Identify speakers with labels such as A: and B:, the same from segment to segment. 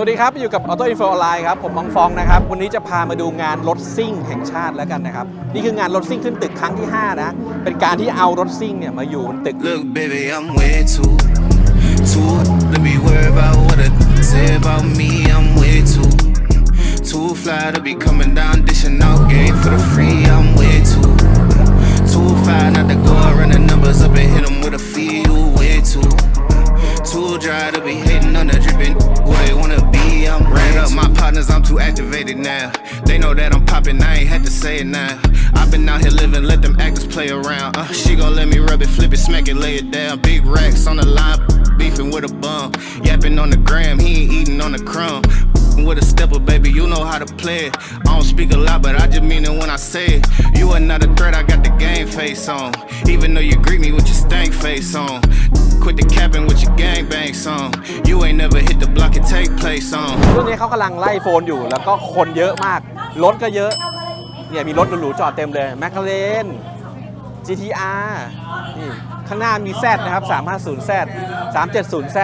A: วัสดีครับ อยู่กับ Auto Info ออนไลน์ครับ ผมมองฟองนะครับ วันนี้จะพามาดูงานรถซิ่งแห่งชาติแล้วกันนะครับ นี่คืองานรถซิ่งขึ้นตึกครั้งที่ 5 นะ เป็นการที่เอารถซิ่งเนี่ยมาอยู่บนตึก
B: Look, baby, I'm way too, too. Let me worry about what I say about me. I'm way too, too fly to be coming down, dishing out game for the free. I'm way too, too fly not to go and run the numbers up and hit 'em with a fee. You way too, too dry to be hating on the dripping. Who they wanna I'm ran up my partners. I'm too activated now. They know that I'm popping. I ain't had to say it now. I've been out here living, let them actors play around. Uh, she gon' let me rub it, flip it, smack it, lay it down. Big racks on the line, beefing with a bum. Yapping on the gram, he ain't eating on the crumb. With a stepper, baby, you know how to play it. I don't speak a lot, but I just mean it when I say it. You are not a threat, I got the game face on. Even though you greet me with your stank face on. Quit the capping with your gangbang song. You ain't never hit the block and take place on.
A: ช่วงนี้เขากำลังไล่โฟนอยู่แล้วก็คนเยอะมาก รถก็เยอะ เนี่ยมีรถหรูๆจอดเต็มเลย m c l a r e n GTR นี่ข้างหน้ามี Z นะครับ 350 Z 370 Z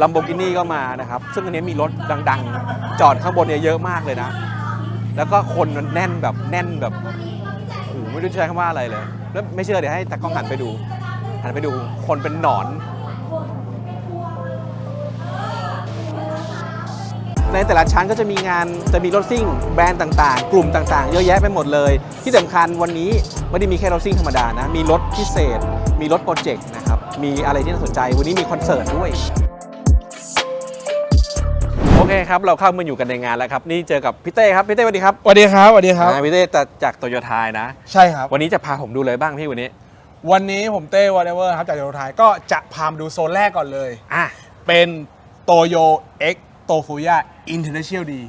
A: 350Z 370Z Lamborghini ก็มานะครับ ซึ่งอันนี้มีรถดังๆ จอดข้างบนเนี่ยเยอะมากเลยนะ แล้วก็คนมันแน่นแบบแน่นแบบโอ้โหไม่รู้จะใช้คำว่าอะไรเลย แล้วไม่เชื่อเดี๋ยวให้ตากล้องหันไปดู หันไปดูคนเป็นหนอนในแต่ละชั้นก็จะมีงานจะมีรถซิ่งแบรนด์ต่างๆ กลุ่มต่างๆ เยอะแยะไปหมดเลย ที่สำคัญวันนี้ไม่ได้มีแค่รถซิ่งธรรมดานะ มีรถพิเศษ มีรถโปรเจกต์นะครับ มีอะไรที่น่าสนใจวันนี้มีคอนเสิร์ตด้วย เคครับ เราเข้ามาอยู่กันในงานแล้วครับ นี่เจอกับพี่เต้ครับ พี่เต้สวัสดีครับ
C: สวัสดีครับสวัสดีครับ
A: อ่าพี่เต้จากจากโตโยต้านะ
C: ใช่ครับ
A: วันนี้จะพาผมดูเลยบ้างพี่วันนี้
C: วันนี้ผมเต้วอลเลเวอร์ครับจากโยโรไทยก็จะพามาดูโซนแรกก่อนเลย
A: อะ
C: เป็นโตโย X โตฟูย่าอินเทอร์เนชั่นแนลดี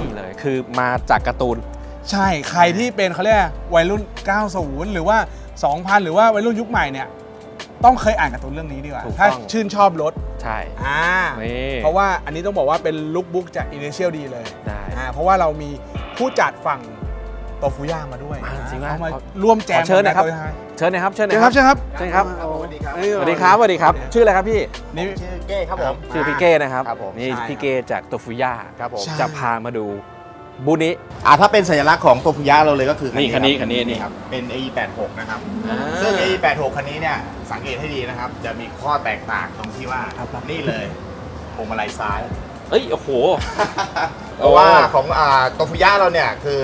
A: นี่เลยคือมาจากการ์ตูน
C: ใช่ใครที่เป็นเขาเรียกวัยรุ่น 90 หรือว่า 2000 หรือว่าวัยรุ่นยุคใหม่เนี่ย ต้องเคยอ่านการ์ตูนเรื่องนี้ดีกว่า
A: ถูกต้อง
C: ถ้าชื่นชอบรถ
A: ใช่
C: อ่า
A: นี่
C: เพราะว่าอันนี้ต้องบอกว่าเป็นลุคบุ๊กจากอินเ t เ i ียลดีเลย
A: ได้
C: อ่าเพราะว่าเรามีผู้จัดฝั่งโตฟูย่ามาด้วย
A: อ่าจริงไหม
C: เขามา
A: ขอ
C: ร่วมแจ
A: ข
C: ม
A: อเชิญหนะครับ
C: กัโตโยต้า
A: เชิญหนะครับ เชิญห
C: เชิ
A: นะ
C: ญครับเชิญครับ
A: เชิญครับ
C: สวัสดีครับ
A: สวัสดีครับ สวัสดีครับ ชื่ออะไรครับพี่
C: นี่
D: ชื่อเก้ครับผม
A: ชื่อพี่เก้นะครับ
D: ครับผม
A: นี่
C: ใช่
A: พี่เก้จากโตฟุย่า
D: ครับผม
C: ใช่
A: จะพามาดู บูธนี้
D: อ่าถ้าเป็นสัญลักษณ์ของโตฟุยะเราเลยก็คือ
A: นี่คันนี้
D: รับ
A: คันนี้นี่
D: ครับเป็น AE86 นะครับซึ่ง AE86 คันนี้เนี่ยสังเกตให้ดีนะครับ จะมีข้อแตกต่างตรงที่ว่า
A: ครับครับ
D: นี่เลยพวงมาลัยซ้าย
A: เอ้ย โอ้โห
D: เพราะว่าของอ่าโตฟุยะเราเนี่ยคือ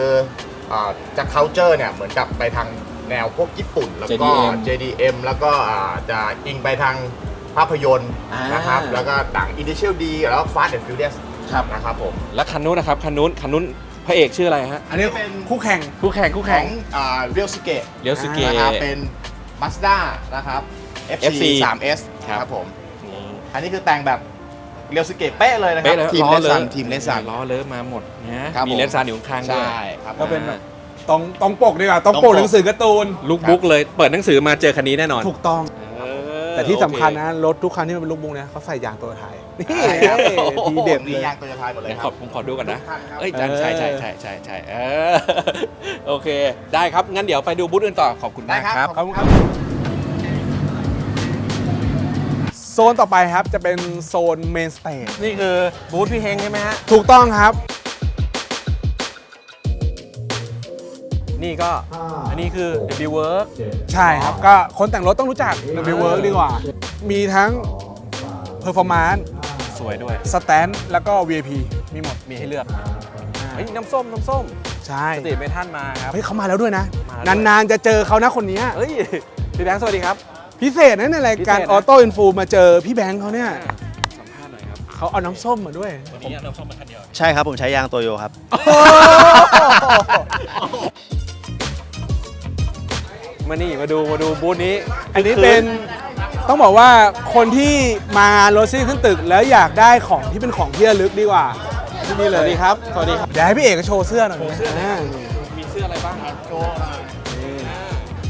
D: อ่าจาก culture เนี่ยเหมือนกับไปทางแนวพวกญี่ปุ่น แล้วก็
A: JDM
D: JDM แล้วก็อ่าจะอิงไปทางภาพยนตร์
A: อ่าน
D: นะครับ แล้วก็ต่าง Initial D แล้วก็ Fast and Furious
A: ครับ
D: นะครับผม
A: แล้วคันนู้นนะครับคันนู้นคันนู้นพระเอกชื่ออะไรฮะ
C: อันนี้
D: เป็น
C: คู่แข่ง
A: คู่แข่งคู่
D: ข
A: แข่
D: องงอ่าเรียวสเกต
A: เลี้ยวสเก
D: นะครับเป็น Mazda นะครับ FC
A: FC
D: 3S
A: ครับ
D: ครับผม
A: นี่
D: อันนี้คือแต่งแบบเรียวสเกตเป๊ะเลยนะครั
A: เป๊ะเลย
D: ทีม
A: ล้
D: เล
A: อ
D: ส
A: เล
D: ซั
A: ย
D: นทีมเลสซัน
A: ล้อเลิฟมาหมดนะครับมี
D: ผม
A: เลนส์ซันอยู่ข้างๆด้วย
D: ใช่ครับ
C: ก็เป็นแบบตรงตรงปกดีกว่าตรง
D: ตรง
C: ป
D: ป
C: ก
D: ก
C: หนังสือการ์ตูน
A: ลุกบุ๊กเลยเปิดหนังสือมาเจอคันนี้แน่นอน
C: ถูกต้อง
A: เออ
C: แต่ที่สำคัญ
A: โอเนะ
C: รถทุกคันที่มันเป็นลูกบุงเนี่ยเขาใส่ยางตัวไทย นี่
D: ใช่ครับ
C: ทีเด็ด
D: มี
C: เลย
D: ยางโตโยต้าหมดเลย
A: เดี๋ยว
D: ค
A: ขอ
D: รับ
A: ผมขอดูก่อนนะ
D: ทุกคันครับ
A: เอ้ยจัน
C: เออ
A: ใช่ใช่ใช่ใช่ใช่เออ โอเค ได้ครับ งั้นเดี๋ยวไปดูบูธอื่นต่อ ขอบคุณมากครับ
C: ขอบคุณครับ โซนต่อไปครับจะเป็นโซนเมนสเตจ
A: นี่คือบูธพี่เฮงใช่ไหมฮะ
C: ถูกต้องครับ
A: นี่ก็ อันนี้คือ W Work
C: ใช่ครับ ก็คนแต่งรถต้องรู้จัก w w o r k ดีกว่า มีทั้ง Performance
A: ส วยด้วย
C: Stand แล้วก็ VIP มีหมด
A: มีให้เลือกเฮ้ยน้ำส้มน้ำส้ม
C: ใช่
A: สตรีทเมทัลมาครับ
C: เฮ้ยเขามาแล้วด้วยนะ
A: มาแล้วด้วย
C: นานๆจะเจอเขานะคนเนี้ย
A: เฮ้ยพี่แบงค์สวัสดีครับ
C: พิเศษนะในรายการ
A: พิเศษนะ
C: ออโต้อินฟูมาเจอพี่แบงค์เขาเนี่ย
A: สัมภาษณ์หน่อยครับ
C: เขาเอาน้ำส้มมาด้วย
A: วันนี้เอาน้ำส้มมาคันเดียว
E: ใช่ครับ ผมใช้ยางโตโยครับ
A: มานี่มาดูมาดูบูธนี้
C: อันนี้เป็น ต้องบอกว่าคนที่มารถซี่ขึ้นตึก แล้วอยากได้ของที่เป็นของที่ระลึกดีกว่าที่นี่
A: ส
C: เล
A: วัส
C: ย
A: ดีครับ สวัสดีครับ
C: เดี๋ยวให้พี่เอกโชว์เสื้อหน่อยนะ
A: มีเสื้ออะไรบ้างครับโชว์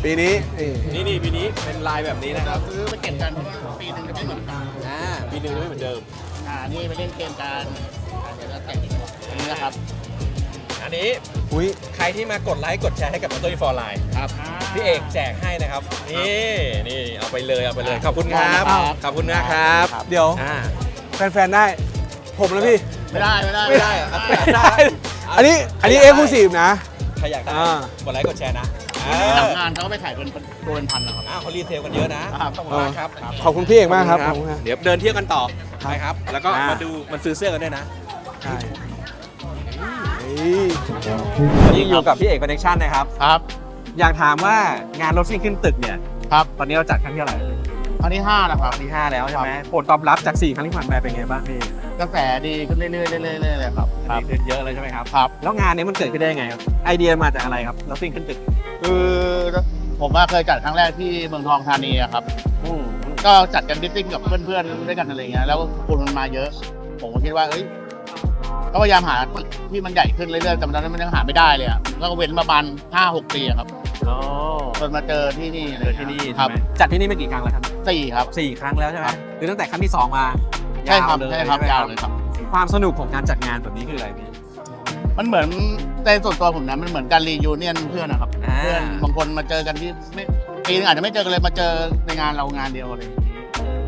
C: ปีนี้นี่
A: นี่นี่ปีนี้เป็นลายแบบนี้นะครับ
F: ซื้อไปเก็บกันปีหนึ่งจะไม่เหมือนกัน
A: อ่าปีหนึงจะไม่เหมือนเดิม
F: อ่านี่ไปเล่นเกมกันอ่าเดี๋ยวเราแต่งอันนี้นะครับ
A: อ่อันนี้
C: อุ้ย
A: ใครที่มากดไลค์กดแชร์ให้กับ Motor for Line
F: ครับ
A: พี่เอกแจกให้นะครับ นี่นี่เอาไปเลยเอาไปเลย ขอบคุณครับ
F: ครับ
A: ขอบคุณนะครับ
C: เดี๋ยว
A: อ่า
C: แฟนๆได้ ผมแล้วพี่
F: ไม่ได้ไม่ได้
A: ไม่ได้อะได้
C: อันนี้อันนี้เอ็กซ์คลูซีฟนะ
A: ใครอยากได้
C: อ่า
A: กดไลค์กดแชร์นะ
F: หลังงานเขาก็ไปขายเป็นตัวเป็นพันนะครับ
A: อ้าวเขารีเซลกันเยอะนะครับขอบคุณมากครับ
C: ขอบคุณพี่เอกมากครับขอบคุณครับ
A: เดี๋ยวเดินเที่ยวกันต่อ
C: ครับ
A: ไปครับ แล้วก็
C: อ่าม
A: มาดูมันซื้อเสื้อกันด้วยนะ
C: ใช่เฮ้ย
A: วันนี้อยู่กับพี่เอกคอนเนคชั่นนะครับ
F: ครับ
A: อยากถามว่างานรถซิ่งขึ้นตึกเนี่ย
F: ครับ
A: ตอนนี้เราจัดครั้งที่เท่าไหร่
F: ครั้งที่ห้าแล้วครับ
A: ครั้งที่ห้าแล้วใช่ไหมผลตอบรับจาก4ครั้งที่ผ่านมาเป็นไงบ้างพี่
F: กระแสดีขึ้นเรื่อยๆเรื่อยๆเรื่อยๆเลยครับครับ
A: ดีขึ้นเยอะเลยใช่ไหมครับ
F: ครับ
A: แล้วงานนี้มันเกิดขึ้นได้ยังไงครับ ไอเดียมาจากอะไรครับรถซิ่งขึ้นตึก
F: คือผมว่าเคยจัดครั้งแรกที่เมืองทองธานีอะครับ
A: อืม
F: ก็จัดกันดิสติ้งกับเพื่อนๆด้วยกันอะไรเงี้ย แล้วคนมันมาเยอะ ผมก็คิดว่าเอ้ย ก็พยายามหาตึกที่มันใหญ่ขึ้นเรื่อยๆแต่ตอนนั้นมันยังหาไม่ได้เลยอะก็เว้นประมาณห้าหกปีอะครับ
A: อ๋อ
F: จนมาเจอที่นี่อะไร
A: เกิด
F: งี้ย
A: ที่นี่
F: ค
A: ใช่
F: รับ
A: ไหมจัดที่นี่มากี่ครั้งแล้วครับ
F: สี่ครับ
A: สี่ครั้งแล้วใช่ไหม
F: ครับ
A: หรือตั้งแต่ครั้งที่สองมา
F: ใช่ครับ
A: ยาวเลย
F: ใช่ครับ
A: ไหม
F: ยาวเลยครับ
A: ความสนุกของการจัดงานแบบนี้คืออะไรพี่
F: มันเหมือนในส่วนตัวผมนะมันเหมือนการรียูเนียนเพื่อนนะครับ
A: อ่า
F: เพื่อนบางคนมาเจอกันที่ไม่ปีนึงอาจจะไม่เจอกันเลยมาเจอในงานเรางานเดียวอะไรอย่างงี้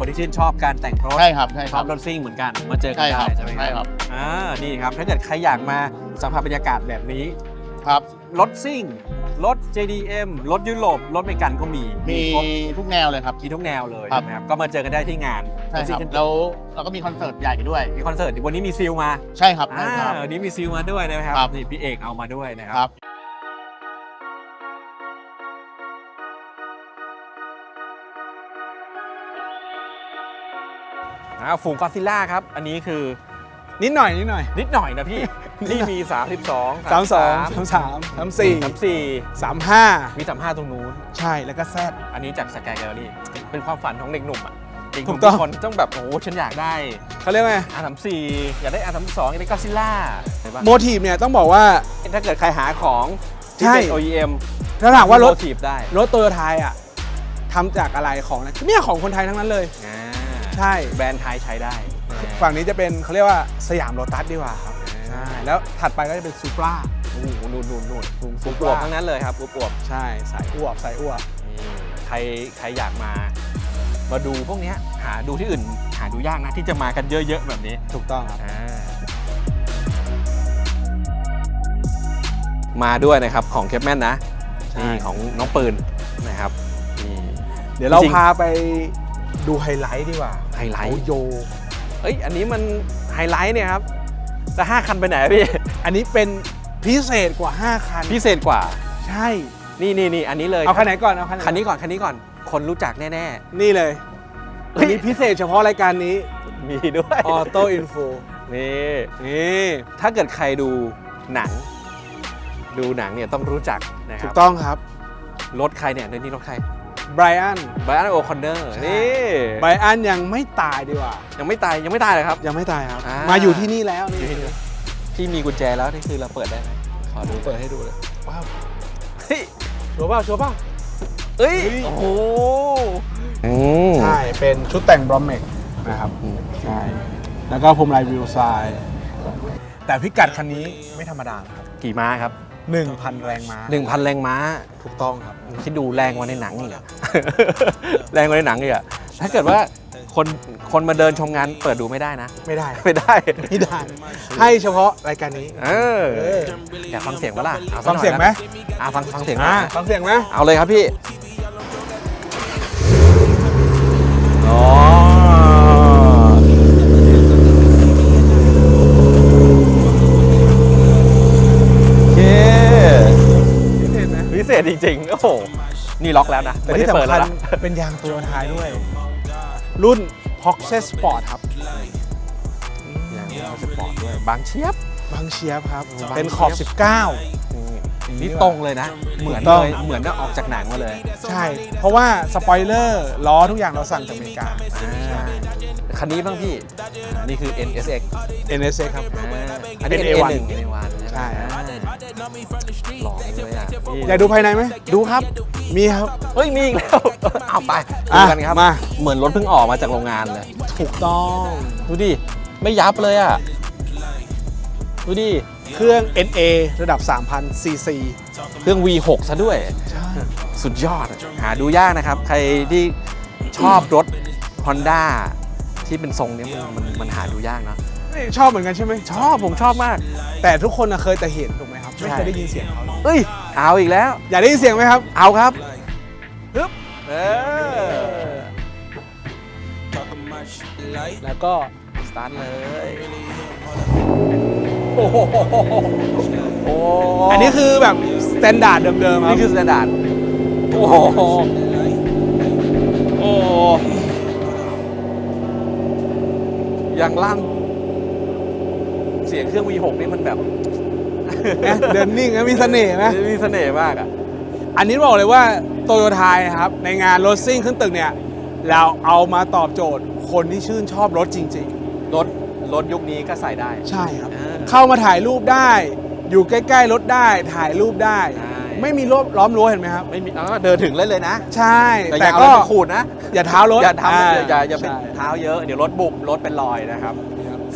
A: คนที่ชื่นชอบการแต่งรถ
F: ใช่ครับใช่
A: ช
F: ค
A: อ
F: รั
A: บบรถซิ่งเหมือนกันมาเจอกัน
F: ใช่ค
A: ได้
F: รับ
A: ใช่ไหม
F: ใช่ครับ
A: อ่านี่ครับถ้าเกิดใครอยากมาสัมผัสบรรยากาศแบบนี้
F: ครับ
A: รถซิ่ง รถ JDM รถยุโรปรถอเมริกันก็มี
F: มี
A: ครบ
F: ทุกแนวเลยครับ
A: มีทุกแนวเลย
F: ครับ
A: นะครับก็มาเจอกันได้ที่งาน
F: ใช่
A: ถ
F: ค
A: ซิ่
F: รั
A: ง
F: บ
A: กัน
F: แล้วเราก็มีคอนเสิร์ตใหญ่ด้วย
A: มีคอนเสิร์ตวันนี้มีซิลมา
F: ใช่ครับ
A: อ่า
F: ใช่ครับ
A: วันนี้มีซิลมาด้วยนะครับ
F: ครับ
A: นี่พี่เอกเอามาด้วยนะค
F: ค
A: รั
F: รับ
A: อ่าฝูงกอซิล่าครับ อันนี้คือ
C: นิดหน่อยนิดหน่อย
A: นิดหน่อยนะพี่ นี่มี 32
C: สามสองสามสามสามสี่
A: 34
C: สามห้า
A: มี35ตรงนู้น
C: ใช่แล้วก็แซด
A: อันนี้จากสกายแกลเลอรี่ เป็นความฝันของเด็กหนุ่มอะเด็กห
C: ถู
A: นุ่ม
C: กต้
A: ทุ
C: อง
A: กคนต้องแบบ โอ้โหฉันอยากได้
C: เขาเรียกว่าไง
A: R34 อยากได้ R32 อยากได้ก็ซิล่าเห็นปะ
C: โมทีฟเนี่ยต้องบอกว่า
A: ถ้าเกิดใครหาของที่
C: ใช่
A: เป็น OEM
C: ถ้าถามว่ารถ
A: ทีบได้
C: รถโตโยต้าอะทำจากอะไรของอะไรเนี่ยของคนไทยทั้งนั้นเลย
A: อ่า
C: ใช่
A: แบรนด์ไทยใช้ได้
C: ฝั่งนี้จะเป็นเขาเรียกว่าสยามโรตัสดีกว่าครับใช่แล้วถัดไปก็จะเป็นซูปรา
A: โอ้โหนู่นนู่นนู่น
C: ซู
A: ฟู
C: ป
A: ปว
C: รา
A: บทั้งนั้นเลยครับฟูปวบ
C: ใช่สายอ้วบสายอ้วบ
A: นี่ใครใครอยากมา มาดูพวกเนี้ยหาดูที่อื่นหาดูยากนะที่จะมากันเยอะๆแบบนี้
C: ถูกต้องครับ
A: อ่ามาด้วยนะครับของเคปแมนนะ
C: ใช่
A: นี่ของน้องปืนนะครับนี่
C: เดี๋ยวเรา
A: จริงๆ
C: พาไปดูไฮไลท์ดีกว่า
A: ไฮไลท์
C: โอโย
A: เอ้ยอันนี้มันไฮไลท์เนี่ยครับแต่ห้าคันไปไหนอะพี่
C: อันนี้เป็นพิเศษกว่า 5 คัน
A: พิเศษกว่า
C: ใช่
A: นี่นี่นี่อันนี้เลย
C: เอาคันไหนก่อนเอาคันไหน
A: คันนี้ก่อนคันนี้ก่อน คนรู้จักแน่
C: นี่เลย
A: เฮ้
C: อั
A: ย
C: นนี้พิเศษเฉพาะรายการนี้
A: ๆ มีด้วย
C: ออโต้อินโฟ
A: นี่
C: นี่
A: ถ้าเกิดใครดูหนัง ดูหนังเนี่ยต้องรู้จักนะค
C: ถู
A: รับ
C: กต้องครับ
A: รถใครเนี่ยเดี๋ยวนี้รถใคร
C: ไบรอัน
A: ไบรอันโอคอนเนอร์
C: ใช่
A: นี่
C: ไบรอันยังไม่ตายดีกว่า
A: ยังไม่ตายยังไม่ตายเลยครับ
C: ยังไม่ตายครับ
A: อ่าม
C: มาอยู่ที่นี่แล้ว
A: อยู่
C: นี่
A: ที่นี่พี่มีกุญแจแล้วนี่คือเราเปิดได้ไหมขอดู
C: เปิดให้ดูเลยว้าว
A: เฮ้ย
C: ชัวร์เปล่าชัวร์เปล่า
A: เอ้ย
C: เฮ้ย
A: โอ้โห
C: ใช่ เป็นชุดแต่งบรอมเมกนะครับ ใช่ แล้วก็พรมลายวิวไซด์แต่พิกัดคันนี้ไม่ธรรมดานะครับ
A: กี่ม้าครับ
C: 1,000 แรงม้า
A: 1,000 แรงม้า
C: ถูกต้องครับ
A: คิดดูแรงกว่าในหนังอีกอะแรงกว่าในหนังอีกอะถ้าเกิดว่าคนคนมาเดินชมงานเปิดดูไม่ได้นะ
C: ไม่ได้
A: ไม่ได้
C: ไม่ได้ ให้เฉพาะรายการนี้
A: เออ
C: เออ
A: อยากฟังเสียงปะล่ะอา
C: ฟังเสียงไหม
A: อะฟังฟังเสียง
C: อ่า
A: นะ
C: ฟังเสียงไหม
A: เอาเลยครับพี่อ๋อโอเค
C: พิเศษนะ
A: พิเศ ษจริงๆ โอ้โห นี่ล็อกแล้วนะ
C: แต่
A: ไม่
C: ที่
A: ได้เปิด
C: สำคั
A: แล้ว
C: ญ
A: นะ
C: เป็นยางตัวท้ายด้วย รุ่น p o x e Sport ครับ
A: อย่างนี้เราสปอร์ตด้วย บางเชียบ
C: บางเชียบครับ
A: บาง
C: เป็นขอบ
A: เชียบ
C: 19
A: นี่ตรงเลยนะ เหมือน
C: ถูกต้อง
A: เลยเหมือนได้ออกจากหนังมาเลย
C: ใช่ เพราะว่าสปอยเลอร์ล้อทุกอย่างเราสั่งจากอเมริกา
A: อ่าคันนี้บ้างพี่อ่านี่คือ NSX
C: NSX ครับ
A: อ่าอันนี้
C: เป็น
A: เป็น
C: A1
A: A1 A1
C: ใช่
A: ไหมอ่า หล่อจังเลยอะพี่
C: อยากดูภายในไหม
A: ดูครับ
C: มีครับ
A: เฮ้ยมีอีกแล้ว เอาไปดู
C: อะ
A: กันครับ
C: มา
A: เหมือนรถเพิ่งออกมาจากโรงงานเลย
C: ถูกต้อง
A: ดูดิ ไม่ยับเลยอะ ดูดิ
C: เครื่อง NA ระดับ 3,000 cc
A: เครื่อง V6 ซะด้วย สุดยอดอะหาดูยากนะครับ ใครที่ชอบรถ Honda ที่เป็นทรงเนี้ยมันมันมันหาดูยากเนอะ
C: นี่ชอบเหมือนกันใช่ไหม
A: ชอบผมชอบมาก
C: แต่ทุกคนน่ะเคยแต่เห็นถูกไหมครับ ไม่
A: ใช่
C: เคยได้ยินเสียงเขา
A: เอ้ย เอาอีกแล้ว
C: อยากได้ยินเสียงไหมครับ
A: เอาครับฮึบเออ
C: แล้วก็
A: สตาร์ทเลย
C: โอ้โห
A: โอ้
C: อันนี้คือแบบสแตนดาร์ดเดิมๆครับ
A: นี่คือสแตนดาร์ดโอ้โหโอ้ยังลั่นเสียงเครื่อง V6 นี่มันแบบ
C: นะเดินนิ่งนะมีเสน่ห์ไหม
A: มีเสน่ห์มากอะ
C: อันนี้บอกเลยว่าโตโยต้านะครับ ในงานรถซิ่งขึ้นตึกเนี่ย เราเอามาตอบโจทย์คนที่ชื่นชอบรถจริง
A: รถรถยุคนี้ก็ใส่ได้
C: ๆ ใช่ครับ
A: อ่า
C: เข้ามาถ่ายรูปได้ อยู่ใกล้ ๆ รถได้ถ่ายรูปได้
A: ใช่
C: ไม่มีรอบล้อมรั้วเห็นไหมครับ
A: ไม่มีอ๋อเดินถึงเลยเลยนะ
C: ใช่
A: แต่อ
C: แต่
A: ย่าเอา
C: ก็
A: อะไรไปขูดนะ
C: อย่าเท้ารถ
A: อย่าทำอย่าอย่าอย่าเป็น
C: ใช่
A: เท้าเยอะ เดี๋ยวรถบุบรถเป็นรอยนะครับ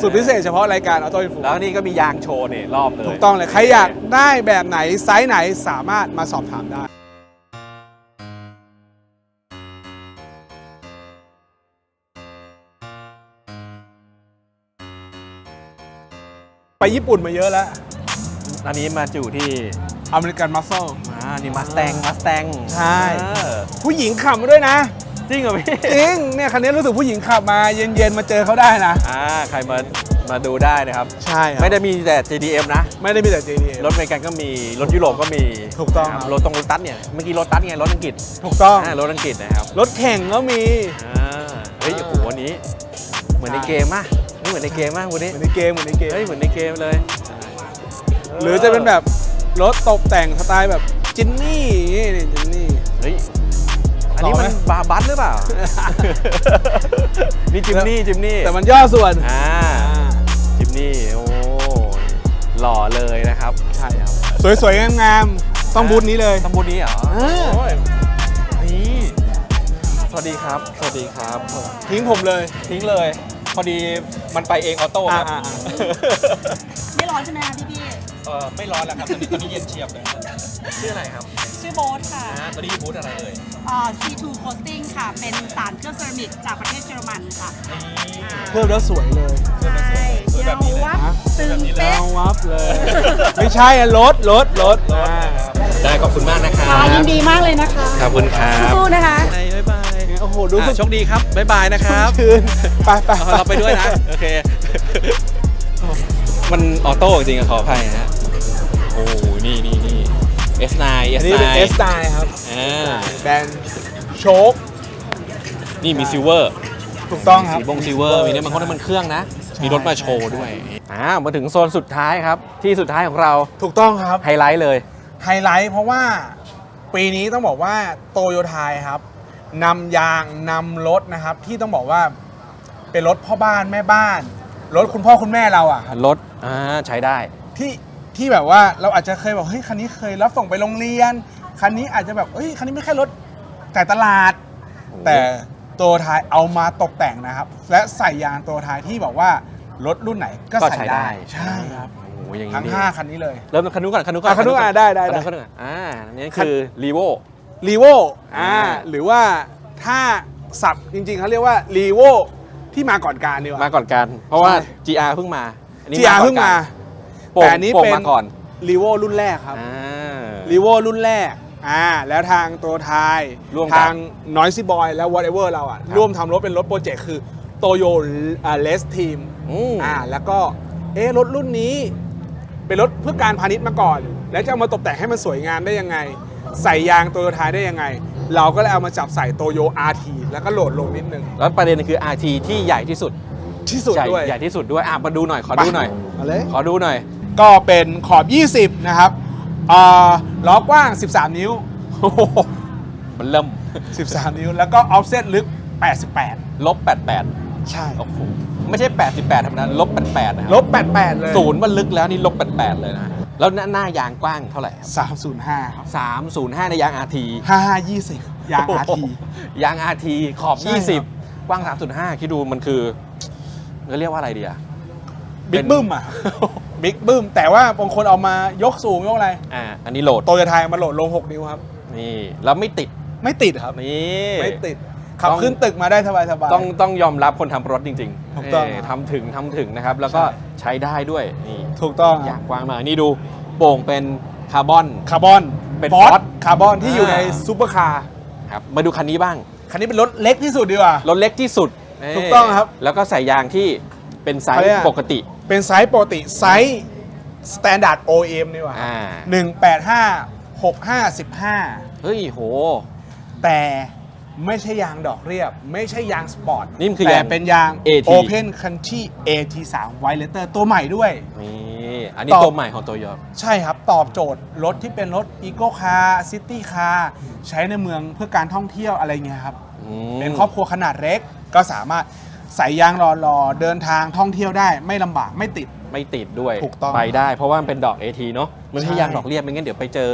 C: สุดพิเศษเฉพาะรายการออโต้อินฟู
A: แล้วนี่ก็มียางโชว์นี่รอบเลย
C: ถูกต้องเลย ใครอยากได้แบบไหน ไซส์ไหนสามารถมาสอบถามได้ไปญี่ปุ่นมาเยอะแล้ว
A: อันนี้มาอยู่ที่
C: อเมริกันมัสเซล
A: อ่านี่มาสแตงมาสแตง
C: ใช่ ผู้หญิงขับมาด้วยนะ
A: จริงเหรอพี่
C: จริงเนี่ยคันนี้รู้สึกผู้หญิงขับมาเย็นๆมาเจอเขาได้นะ
A: อ่าใครมามาดูได้นะครับ
C: ใช่ครับ
A: ไม่ได้มีแต่ JDM นะ
C: ไม่ได้มีแต่ JDM
A: รถอเมริกันก็มีรถยุโรปก็มี
C: ถูกต้อง
A: นะครับ
C: ครับ
A: รถตรงรถตัสเนี่ยเมื่อกี้รถตัสไงรถอังกฤษ
C: ถูกต้อง
A: อ่ารถอังกฤษนะครับ
C: รถแข่งก็มี
A: อ่าเฮ้ยโอ้โหวันนี้ เหมือนในเกมมากนี่เหมือนในเกมมากวันนี้
C: เหมือนในเกมเหมือนในเกม
A: เฮ้ยเหมือนในเกมเลย
C: หรือจะเป็นแบบรถตกแต่งสไตล์แบบจินนี่นี่จินนี่
A: เฮ้ยอั นนี้มัน
C: หล่อไหม
A: บาบัสหรือเปล่า นี่จิมนี่จิมนี่
C: แต่มันย่อส่วน
A: อ่าจิมนี่ โอ้หล่อเลยนะครับ
C: ใช่ครับ สวยๆงามๆต้องบูธนี้เลย
A: ตำบลนี้เหรอ
C: อ่า
A: โอ้ยนี่สวัสดีครับ สวัสดีครับ
C: ทิ้งผมเลย
A: ทิ้งเลย พอดีมันไปเองออโต้ครับ
C: อ่า
E: ไม่ร้อนใช่ไหมคะพี่พี่
A: เออไม่ร้อนแล้วครับตอนนี้ตอนนี้เย็นเฉียบเลยชื่ออะไรครับ
E: ชื่อ โบ๊ทค่ะ
A: อ่าตอนนี้บูธอะไรเอ่ย
E: อ่า C2 Coating ค่ะ เป็นสารเคลือบเซรามิกจากประเทศเยอรมันค่ะ
C: เคลือบแล้วสวยเลย
E: ใช่เยาววับตึงเป๊ะ
C: เอาวับเลย ไม่ใช่อะรถรถรถอ่า
A: ได้ขอบคุณมากนะครับ
E: ค่ะ ยินดีมากเลยนะคะ
A: ขอบคุณครับ
E: สู้ๆนะคะ
A: บ๊ายบาย
C: โอ้โห ดู
A: อ่า
C: สุด
A: โชคดีครับบ๊ายบายนะครับ
C: ชื่นไปไป
A: เอาเราไปด้วยนะ โอเค มันออโต้จริงๆอะขออภัยนะฮะโอ้นี่นี่นี่ S9
C: อัน
A: S9
C: นี้เป็น S ไ i ครับ
A: อ่า
C: แบรนด์โชค
A: นี่มีซิลเวอร์
C: ถูกต้องครับ
A: สีบงซิลเวอร์มีเนี่ยมันค่อนข้างมันเครื่องนะ มีรถมาโชว์ด้วยอ่ามาถึงโซนสุดท้ายครับ ที่สุดท้ายของเรา
C: ถูกต้องครับ
A: ไฮไลท์เลย
C: ไฮไลท์เพราะว่าปีนี้ต้องบอกว่าโตโยต้าครับนำยางนำรถนะครับ ที่ต้องบอกว่าเป็นรถพ่อบ้านแม่บ้าน รถคุณพ่อคุณแม่เราอะครับ
A: รถอ่าใช้ได้
C: ที่ ที่แบบว่าเราอาจจะเคยบอกเฮ้ยคันนี้เคยรับส่งไปโรงเรียน คันนี้อาจจะแบบเฮ้ยคันนี้ไม่ใช่รถแต่ตลาด แต่ตัวท้ายเอามาตกแต่งนะครับ และใส่ยางตัวท้ายที่บอกว่ารถรุ่นไหนก็
A: ก็
C: ใส่
A: ใช้
C: ได้
A: ได้
C: ใช่ครับ
A: โอ้โหอย่างนี้
C: ทั้ง
A: นี่
C: 5 คันนี้เลย
A: เริ่มคันนู้นก่อนคันนู้นก่อน
C: อะคันนู้นอะได้ได้ได้
A: คันนู้นคันนู้นก่อนอ่าอันนี้คือรีโว
C: รีโวอ่า
A: อ่า
C: หรือว่าถ้าสับจริงๆเขาเรียกว่ารีโวที่มาก่อนการดีกว่า
A: มาก่อนกัน เพราะว่า
C: ใช่
A: GR เพิ่งมาอันนี้
C: GR
A: ก่
C: เพิ่งมา
A: โป่ง
C: แต่อันนี้
A: โป่ง
C: เป็น
A: มาก่อน
C: รีโวรุ่นแรกครับ
A: อ่า
C: รีโวรุ่นแรกอ่าแล้วทางตัวทาย
A: ร่วมกัน
C: ทาง Noisy Boy และ Whatever เราอะ
A: ครับ
C: ร่วมทำรถเป็นรถโปรเจกต์คือโตโยอ่าเลสทีม
A: อืม
C: อ่าแล้วก็เอ๊ะรถรุ่นนี้ เป็นรถเพื่อการพาณิชย์มาก่อน แล้วจะเอามาตกแต่งให้มันสวยงามได้ยังไง ใส่ยางโตโยต้าได้ยังไง เราก็เลยเอามาจับใส่โตโย RT แล้วก็โหลดลงนิดนึง
A: แล้วประเด็นคือ RT ที่ใหญ่ที่สุด
C: ที่สุด
A: ใหญ่
C: ด้วย
A: ใหญ่ที่สุดด้วยอะมาดูหน่อย ขอดูหน่อย
C: มาเลย
A: ขอดูหน่อย
C: ก็เป็นขอบ 20 นะครับอ่าล้อกว้าง 13 นิ้ว
A: มันเริ่ม
C: 13 นิ้ว แล้วก็ออฟเซตลึก 88
A: ลบ 88
C: ใช่
A: โอ้โห ไม่ใช่ 88ธรรมดาลบ 88 นะค
C: ล
A: รับบ
C: 88 เลย
A: ศูนย์มันลึกแล้วนี่ลบ 88 เลยนะ แล้วหน้าหน้ายางกว้างเท่าไหร่ครับ
C: 305 ครับ
A: 305 ในยาง RT
C: 55 20 ยาง RT
A: ยาง RT ขอบ
C: ใช่ครับ
A: 20 กว้าง 305 คิดดูมันคือจะเรียกว่าอะไรดีอะ
C: บิ๊กบึ้มอะ
A: บ
C: บิ๊กบึ้ม แต่ว่าบางคนเอามายกสูงยกอะไร
A: อ่าอันนี้โหลด
C: โตโยต้ามาโหลดลง 6 นิ้วครับ
A: นี่แล้วไม่ติด
C: ไม่ติดครับ
A: นี่
C: ไม่ติดขับ
A: ต้อง
C: ขึ้นตึกมาได้สบายๆ
A: ต้องต้องยอมรับคนทำรถจริงๆ
C: ถูกต้อง
A: เทำถึงทำถึงนะครับ แล้วก็
C: ใช่
A: ใช้ได้ด้วยนี่
C: ถูกต้อง
A: อยากกว้างมากนี่ดูโป่งเป็นคาร์บอน
C: คาร์บอน
A: เป็น
C: ฟอ
A: Ford
C: สคาร์บอนที่อยู่ใน
A: อ่า
C: ซูเปอร์คาร์
A: ครับมาดูคันนี้บ้าง
C: คันนี้เป็นรถเล็กที่สุดดีกว่า
A: รถเล็กที่สุด
C: ถูกต้องครับ
A: แล้วก็ใส่ยางที่เป็นไซ
C: เขาเรีย
A: ส์
C: ก
A: ปกติ
C: เป็นไซส์ปกติไซส์สแตนดาร์ด OM นี่หว่า
A: อ่า
C: หนึ่งแปดห้าหกห้าสิบห้า
A: เฮ้ยโห
C: แต่ไม่ใช่ยางดอกเรียบ ไม่ใช่ยางสปอร์ต
A: นี่มันคือ
C: แต่
A: ยาง
C: เป็นยาง
A: AT
C: Open Country AT3 White Letter ตัวใหม่ด้วย
A: นี่อันนี้
C: ตอบ
A: ตัวใหม่ของโตโย
C: ใช่ครับ ตอบโจทย์รถที่เป็นรถ Eco Car City Car ใช้ในเมืองเพื่อการท่องเที่ยวอะไรเงี้ยครับ เป็นครอบครัวขนาดเล็กก็สามารถ ใส่ยางรอๆเดินทางท่องเที่ยวได้ไม่ลำบากไม่ติด
A: ไม่ติดด้วย
C: ถูกต้อง
A: ไปได้เพราะว่ามันเป็นดอก AT เนาะมันไม่ใช่
C: ใช่
A: ยางดอกเรียบไม่งั้นเดี๋ยวไปเจอ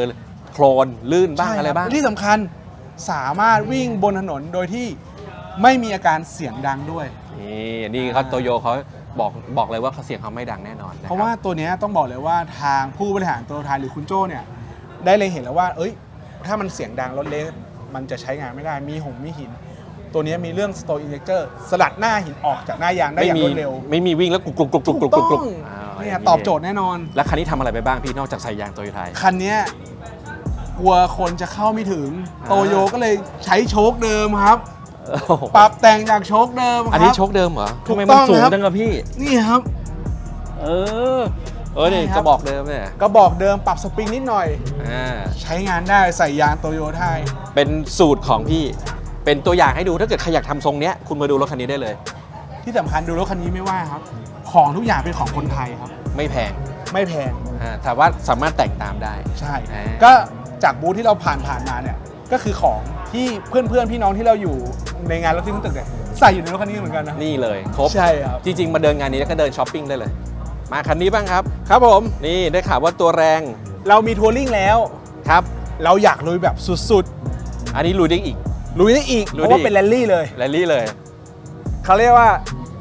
A: โคลนลื่นบ้าง
C: ใช่
A: อะไรบ้าง
C: ที่สำคัญสามารถวิ่งบนถนนโดยที่ไม่มีอาการเสียงดังด้วย
A: นี่นี่เขาโตโยเขาบอกบอกเลยว่าเขาเสียงเขาไม่ดังแน่นอนนคบ
C: เพราะว่าตัวเนี้ยต้องบอกเลยว่าทางผู้บริหารโตโยต้าหรือคุณโจ้เนี่ยได้เลยเห็นแล้วว่า เอ้ย ถ้ามันเสียงดังรถเล็กมันจะใช้งานไม่ได้มีหงมีหิน ตัวเนี้ยมีเรื่องสโต r อินเ e เจอร์สลัดหน้าหินออกจากหน้ายางได้
A: ไม่
C: อย่าง
A: มี
C: รวดเร็ว
A: ไม่มีวิ่งแล้วกรุกกรุกกรุกกรุกกรุกกรุกกรุกอ้าว
C: เนี่ยา
A: ง
C: ตอบโจทย์แน่นอน
A: แล้วคันนี้ทำอะไรไปบ้างพี่นอกจากใส่ยางโตโยไทย
C: คันเนี้ยกลัวคนจะเข้าไม่ถึง
A: อ่า
C: โตโยก็เลยใช้โชคเดิมครับ ปรับแต่งจากโชคเดิมครับ
A: อันนี้โชคเดิมเหรอ
C: ถูก
A: ทำไม
C: ต้
A: มัน
C: อง
A: สูง
C: ครับ
A: จังอะพี่
C: นี่ครับ
A: เออ เออเนี่ย
C: ใช่ครับ
A: จะบอกเดิมเนี่ย
C: ก็บอกเดิมปรับสปริงนิดหน่อย
A: อ่า
C: ใช้งานได้ใส่ยางโตโยไทย
A: เป็นสูตรของพี่ เป็นตัวอย่างให้ดูถ้าเกิดใครอยากทำทรงเนี้ยคุณมาดูรถคันนี้ได้เลย
C: ที่สำคัญดูรถคันนี้ไม่ว่าครับ ของทุกอย่างเป็นของคนไทยครับ
A: ไม่แพง
C: ไม่แพง
A: อ่าแต่ว่าสามารถแต่งตามได้
C: ใช่
A: อ่า
C: ก็จากบูธที่เราผ่านผ่านมาเนี่ย ก็คือของที่เพื่อนเพื่อนๆพี่น้องที่เราอยู่ในงานรถที่ตึกเนี่ยใส่อยู่ในรถคันนี้เหมือนกันนะ
A: นี่เลยครบ
C: ใช่ครับ
A: จริง ๆ มาเดินงานนี้แล้วก็เดินช้อปปิ้งได้เลย มาคันนี้บ้างครับ
C: ครับผม
A: นี่ได้ข่าวว่าตัวแรง
C: เรามีทัวริ่งแล้ว
A: ครับ
C: เราอยากลุยแบบสุด
A: อันนี้ลุยได้อีก
C: ๆ ลุยได้อีก
A: ลุ
C: เพ
A: ยได้
C: ราะว่า
A: อีก
C: เป็นแรลลี่เลย
A: แรลลี่เลย
C: เขาเรียกว่า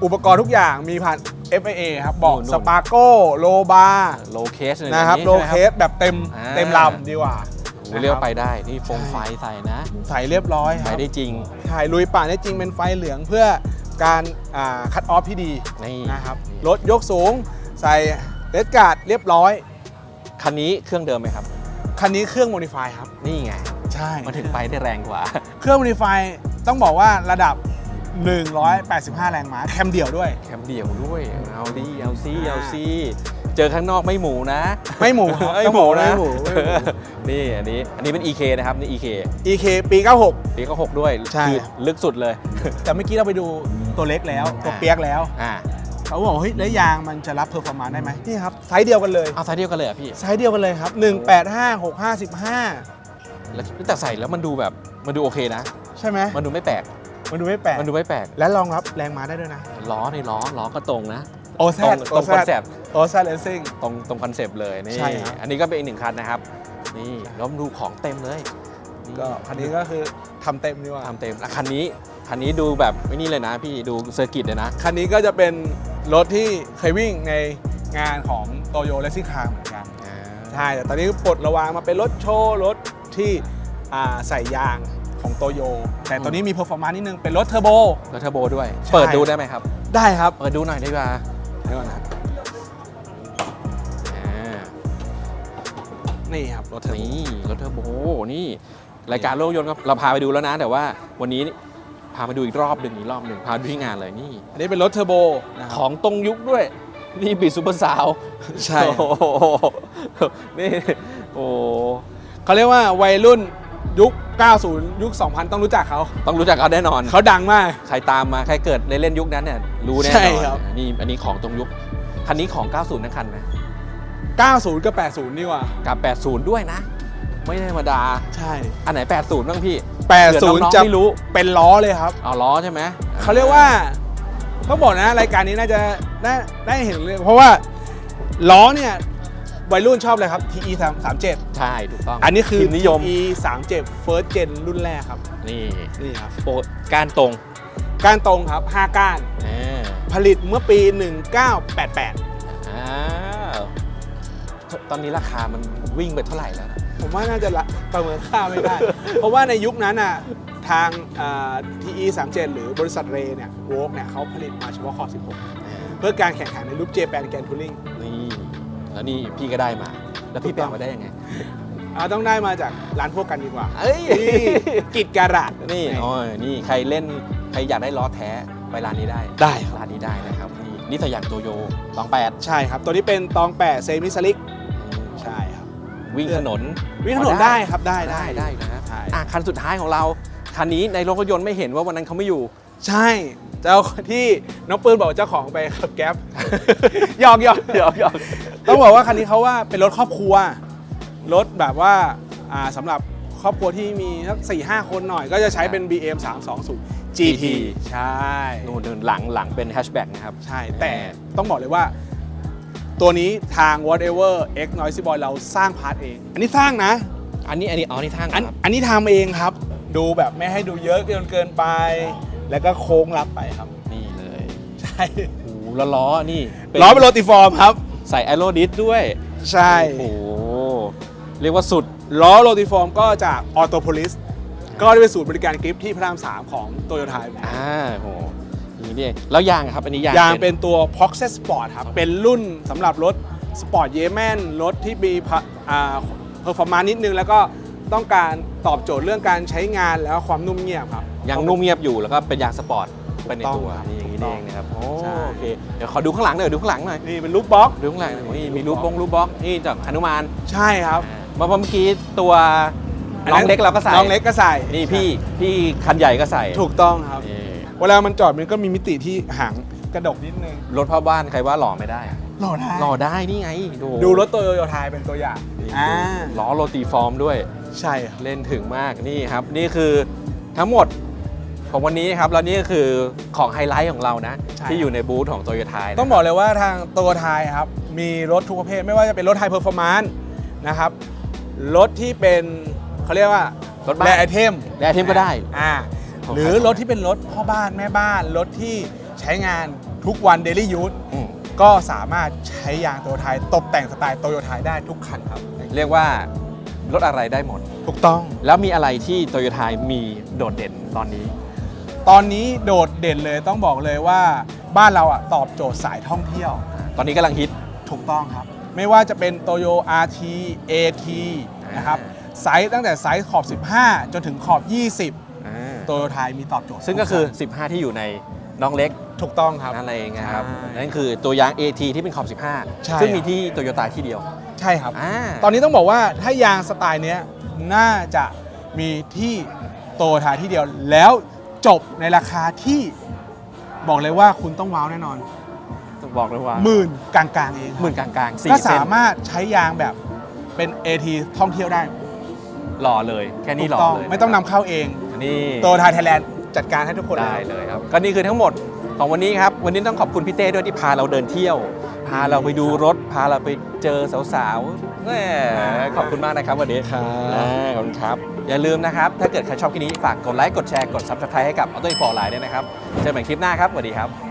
C: อุปกรณ์ทุกอย่างมีผ่าน FIA ครับบอก
A: นู่นๆ
C: สปาโก้โลบา
A: โลเคส
C: นะครับโลเคสแบบเต็ม
A: อ่า
C: เต็มลำดีกว่า
A: เรียกว่าไป
C: นะครับ
A: ได้ นี่ฟงไฟใส่นะ
C: ใส่เรียบร้อยค
A: ใส่
C: รับ
A: ได้จริง
C: ถ่ายลุยป่าได้จริงเป็นไฟเหลืองเพื่อการคัดออฟที่ดี
A: นี่
C: นะครับรถยกสูงใส่เลสการ์ดเรียบร้อย คั
A: คันนี้เครื่องเดิมไหมครับ
C: คันนี้เครื่องโมดิฟายครับ
A: นี่ไง
C: ใช่
A: มันถึงไปได้แรงกว่า
C: เครื่องโมดิฟายต้องบอกว่าระดับ 185 แรงม้าแคมเดี่ยวด้วย
A: แคมเดี่ยวด้วย เอาดิเอาซีเอาซีเจอข้างนอกไม่หมูนะ
C: ไม่หมูครับ
A: ไม่
C: ต้อง
A: ห
C: บ
A: มู
C: อกว่า
A: นะ
C: ไม่หมูไม่หมู
A: นี่อันนี้ อันนี้เป็น EK นะครับ นี่ EK
C: EK ปี 96
A: ปีก็6ด้วย
C: ใช่
A: คือลึกสุดเลย
C: แต่เมื่อกี้เราไปดูตัวเล็กแล้ว ตัว
A: อ่า
C: เปียกแล้ว
A: อ่า
C: เขาบอกเฮ้ยแล้วยางมันจะรับเพอร์ฟอร์มานซ์ได้ไหมนี่ครับไซส์เดียวกันเลย
A: เอาไซส์เดียวกันเลยเหรอะพี่
C: ไซส์เดียวกันเลยครับ 185 65
A: แล้วแต่ใส่แล้วมันดูแบบมันดูโอเคนะ
C: 15ใช่ไหม
A: มันดูไม่แปลก
C: มันดูไม่แปลก
A: มันดูไม่แปลก
C: และรองรับแรงม้าได้ด้วยนะ
A: ล้อในล้อล้อก็ตรงนะ
C: โอแซ
A: ตรง
C: ด
A: ตรงคอนเซปต์
C: โอแซดเลสซิ่ง
A: ตรงตรงคอนเซปต์เลยนี่
C: ใช่ครับ
A: อันนี้ก็เป็นอีกหนึ่งคันนะครับ นี่แล้วดูของเต็มเลยนี่
C: ก็คันนี้ก็คือทำเต็มดีกว่า
A: ทำเต็มแล้วคันนี้คันนี้ดูแบบไม่นี่เลยนะ พี่ดูเซอร์กิตเลยนะ
C: คันนี้ก็จะเป็นรถที่เคยวิ่งในงานของโตโยเลสซิ่งคาร์เหมือนกันใช่แต่ตอนนี้ปลดระวางมาเป็นรถโชว์รถ ที่อ่าใส่ยางของโตโย แต่ตอนนี้มีเพอร์ฟอร์มานซ์นิดนึง เป็นรถเทอร์โบ
A: แล้วเทอร์โบด้วย
C: ใช่
A: เปิดดูได้ไหมครับ
C: ได้ครับ
A: เปิดดูหน่อยได้ป่ะ
C: เดี๋ยวก่อนนะครับ
A: อ่า
C: นี่ครับรถเทอร์โบ
A: นี่รถเทอร์โบนี่รายการโลกยนต์ก็เราพาไปดูแล้วนะ แต่ว่าวันนี้พามาดูอีกรอบหนึ่งอีกรอบหนึ่งพาดูที่งานเลยนี่
C: อันนี้เป็นรถเทอร์โบนะค
A: ข
C: รับ
A: องตรงยุคด้วย นี่บีซูเปอร์ซาว
C: ใช่ครับ
A: โอ้โหนี่โอ้
C: เขาเรียกว่าวัยรุ่นยุค 90 ยุค 2000 ต้องรู้จักเขา
A: ต้องรู้จักเขาแน่นอน
C: เขาดังมาก
A: ใครตามมาใครเกิดในเล่นยุคนั้นเนี่ยรู้แน่น
C: ใช่
A: อน
C: ครับ
A: นี่อันนี้ของตรงยุคคันนี้ของ 90ทั้งคันไหม
C: 90 กับ 80ดีกว่า
A: กับ 80 ด้วยนะ ไม่ธรรมดา
C: ใช่
A: อันไหน 80 บ้างพี่เผื่อน้อง
C: 80
A: ๆ
C: จะ
A: ไม่รู้
C: เป็นล้อเลยครับ
A: เอาล้อใช่ไหม
C: เขาเรียกว่าต้องบอกนะ รายการนี้น่าจะได้ได้เห็นเลย เพราะว่าล้อเนี่ย วัยรุ่นชอบเลยครับ TE 3 37
A: ใช่ถูกต้อง
C: อันนี้คือ
A: พิมพ์นิยม
C: TE 37 First Gen รุ่นแรกครับ
A: นี่
C: นี่ครับ
A: โปรก้านตรง
C: ก้านตรงครับ 5 ก้าน
A: อ่า
C: ผลิตเมื่อปี 1988
A: อ้าวตอนนี้ราคามันวิ่งไปเท่าไหร่แล้วนะ
C: ผมว่าน่าจะละประเมินค่าไม่ได้ เพราะว่าในยุคนั้นอะทางทีอีสามเจหรือบริษัทเรย์เนี่ยโวกเนี่ยเขาผลิตมาเฉพาะคอ16 เพื่อการแข่งขันในรูปเจแปนแกนทูริง
A: นี่ แล้วนี่พี่ก็ได้มา แล้วพี่แปลมาได้ยังไง
C: ต้องได้มาจากร้านพวกกันดีกว่า
A: เอ้ย
C: นี่กิจการัด
A: นี่อ๋อนี่ใครเล่นใครอยากได้ล้อแท้ไปร้านนี้ได้
C: ได้ครับ
A: ร้านนี้ได้นะครับนี่นิสยามโตโยตองแปด
C: ใช่ครับ ตัวนี้เป็นตองแปดเซมิสลิกใช่ครับ
A: วิ่งถนน
C: วิ่งถนนได้ครับได้
A: ได้ได้นะครับ
C: ใช่
A: อะคันสุดท้ายของเราคันนี้ในรถยนต์ไม่เห็นว่าวันนั้นเขาไม่อยู่
C: ใช่ เจ้าที่น้องปืนบอกเจ้าของไปขับแก๊ป หยอกหยอก
A: เดี๋ยวเดี๋ยว
C: ต้องบอกว่าคันนี้เขาว่าเป็นรถครอบครัว รถแบบว่าอ่าสำหรับครอบครัวที่มีสักสี่ห้าคนหน่อย ก็จะใช้เป็น BM 320 GT ใช่
A: นู่นนู่นหลังหลังเป็นแฮชแบ็กนะครับ
C: ใช่ แต่ต้องบอกเลยว่า ตัวนี้ทาง whatever X Noisy Boy เราสร้างพาร์ทเอง อันนี้สร้างนะ
A: อันนี้อันนี้อ๋อนี่ทาง
C: อัน
A: ครับ
C: อันนี้ทำเองครับ ดูแบบไม่ให้ดูเยอะเกินเกินไป แล้วก็โค้งรับไปครับ
A: นี่เลย
C: ใช่
A: โอ้โหแล้วล้อนี่
C: ล้อเป็นโรติฟอร์มครับ
A: ใส่แอโรดิสด้วย
C: ใช่
A: โอ้โหเรียกว่าสุด
C: ล้อโรติฟอร์มก็จากออโตโพลิสก็ได้เป็นศูนย์บริการกริฟที่พระราม3ของโตโยต้า
A: อ่าโหนี่นี่เองแล้วยางอะครับอันนี้ยาง
C: ยางเป็นตัว p o x e Sport ครับ เป็นรุ่นสำหรับรถสปอร์ตเยแมนรถที่มีพะอ่าเพอร์ฟอร์มานิดนึง แล้วก็ต้องการตอบโจทย์เรื่องการใช้งานแล้วก็ความนุ่มเงียบครับ
A: ยางนุ่มเงียบอยู่แล้วก็เป็นยางสปอร์ตไปในตัว
C: ถูกต้องครับ
A: นี่อย่างนี้
C: ถูกต้อง
A: เองนะครับโอ้
C: ใช่
A: โอเคเดี๋ยวขอดูข้างหลังหน่อยดูข้างหลังหน่อย
C: นี่เป็นลูกบล็อก
A: ดูข้างหลังหน่อยนี่มีรูปบงรูปบล็อกนี่จากหนุมาน
C: ใช่ครับ
A: เมื่อเมื่อกี้ตัวน้องเล็กเราก็ใส่
C: น้องเล็กก็ใส่
A: นี่พี่พี่คันใหญ่ก็ใส่
C: ถูกต้องครับ
A: นี่
C: เวลามันจอดมันก็มีมิติที่หางกระดกนิดนึง
A: รถพ่อบ้านใครว่าหล่อไม่ได้อะ
C: หล่อได้
A: หล่อได้นี่ไง ดู
C: ดูรถโตโยต้าเป็นตัวอย่าง
A: นี่
C: อ่า
A: ล้อโรตีฟอร์มด้วย
C: ใช่ครับ
A: เล่นถึงมากนี่ครับ นี่คือทั้งหมด ของวันนี้ครับแล้วนี่ก็คือของไฮไลท์ของเรานะ
C: ใช่
A: ที่อยู่ในบูธของโตโยต้า
C: ต้องบอกเลยว่าทางโตโยต้าครับ มีรถทุกประเภทไม่ว่าจะเป็นรถไฮเพอร์ฟอร์มานซ์นะครับ รถที่เป็นเขาเรียกว่าร
A: ถบ้าน
C: แรไอเทม
A: แรไอเทมก็ได้
C: อ่า
A: ของ
C: หรือรถที่เป็นรถพ่อบ้านแม่บ้าน รถที่ใช้งานทุกวันเดลี่ยู e
A: อืม
C: ก็สามารถใช้ยางโตโยต้าตกแต่งสไตล์โตโยต้าได้ทุกคันครับ
A: เรียกว่ารถอะไรได้หมด
C: ถูกต้อง
A: แล้วมีอะไรที่โตโยต้ามีโดดเด่นตอนนี้
C: ตอนนี้โดดเด่นเลยต้องบอกเลยว่าบ้านเราอะตอบโจทย์สายท่องเที่ยว
A: ตอนนี้กำลังฮิต
C: ถูกต้องครับ ไม่ว่าจะเป็นโตโย RT AT นะครับไซส์ตั้งแต่ไซส์ขอบ 15 จนถึงขอบ 20 โตโยต้ามีตอบโจทย์
A: ซึ่งก็คือ 15 ที่อยู่ในน้องเล็ก
C: ถูกต้องครับ
A: นั่นเองนะครับ
C: ใช่
A: นั่นคือตัวยาง AT ที่เป็นขอบ
C: ใช่
A: 15 ซึ่งมีที่โตโยต้าที่เดียว
C: ใช่ครับ
A: อ่า
C: ตอนนี้ต้องบอกว่าถ้ายางสไตล์เนี้ยน่าจะมีที่โตโยต้าที่เดียวแล้ว จบในราคาที่บอกเลยว่าคุณต้องว้าวแน่นอน
A: ต้องบอกเลยว่า
C: หมื่นกลางๆเอง
A: หมื่นกลางๆสี่
C: ก็
A: เส้น
C: สามารถใช้ยางแบบเป็น AT ท่องเที่ยวได้
A: หล่อเลย แค่นี้หล่อ
C: ถูกต้อง
A: เลย
C: ไม่ต้องนำเข้าเอง
A: นี่
C: โตไทยไทยแลนด์จัดการให้ทุกคน
A: ได้เลยครับ ก็นี่คือทั้งหมดของวันนี้ครับ วันนี้ต้องขอบคุณพี่เต้ด้วยที่พาเราเดินเที่ยว พาเราไปดูรถ พาเราไปเจอสาวๆแหมขอบคุณมากนะครับวันนี้
C: ครับ
A: อ่าขอบคุณครับ อย่าลืมนะครับ ถ้าเกิดใครชอบคลิปนี้ ฝากกดไลค์ กดแชร์ กด subscribe ให้กับ Auto Info Online ด้วยนะครับ เจอกันใหม่คลิปหน้าครับสวัสดีครับ